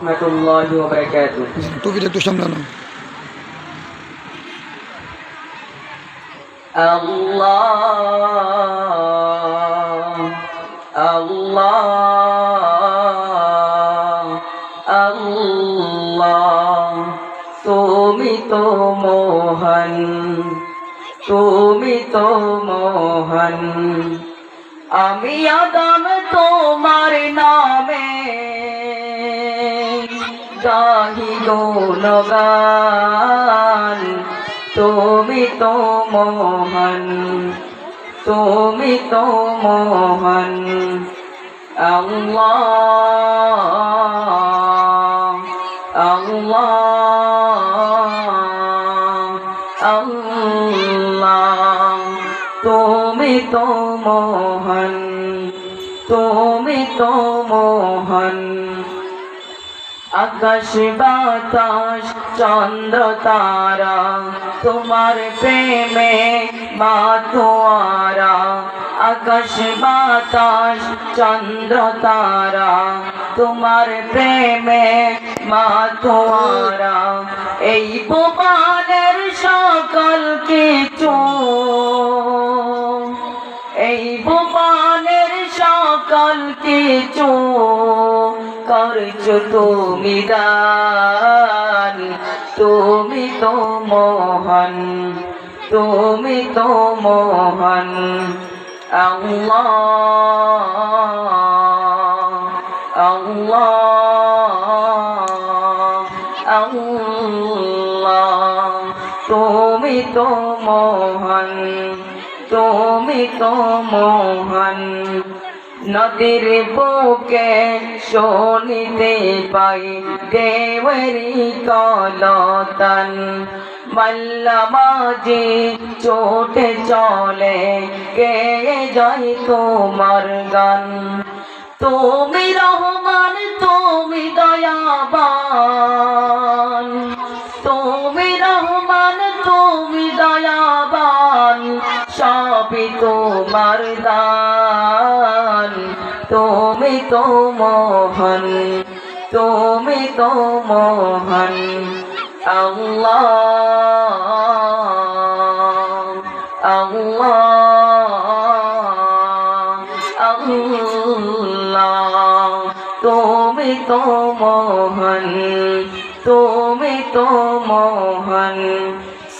রহমতুল্লাহি ওয়া বারাকাতুহু টুপিটা একটু সামলানো আল্লাহ আল্লাহ আল্লাহ তুমি তো মোহন তুমি তো মোহন আমি আদম তোমার গুণগান তুমি তো মোহন, তুমি তো মোহন। আল্লাহ আল্লাহ আল্লাহ। তুমি তো মোহন, তুমি তো মোহন। আকাশ বাতাস, চন্দ্র তারা, তোমার প্রেমে মাতোয়ারা। আকাশ বাতাস, চন্দ্র তারা, তোমার প্রেমে মাতোয়ারা। এই ভুবনের সকল কিছু, এই ভুবনের সকল কিছু করছ তুমি দান, তুমি তো মোহন, তুমি তো মোহন। আল্লাহ আল্লাহ আল্লাহ, তুমি তো মোহন, তুমি তো মোহন। নদীর বুকে শোনিতে পাই দেবরি কলতন। মল্লমাজি চোটে চলে, কে যাই তোমার গান? তুমি রহমান, তুমি দয়াবান। তুমি রহমান, তুমি দয়াবান, সবই তোমার দান। তুমি তো মোহন, তুমি তো মোহন। আল্লাহ আল্লাহ আল্লাহ। তুমি তো মোহন, তুমি তো মোহন।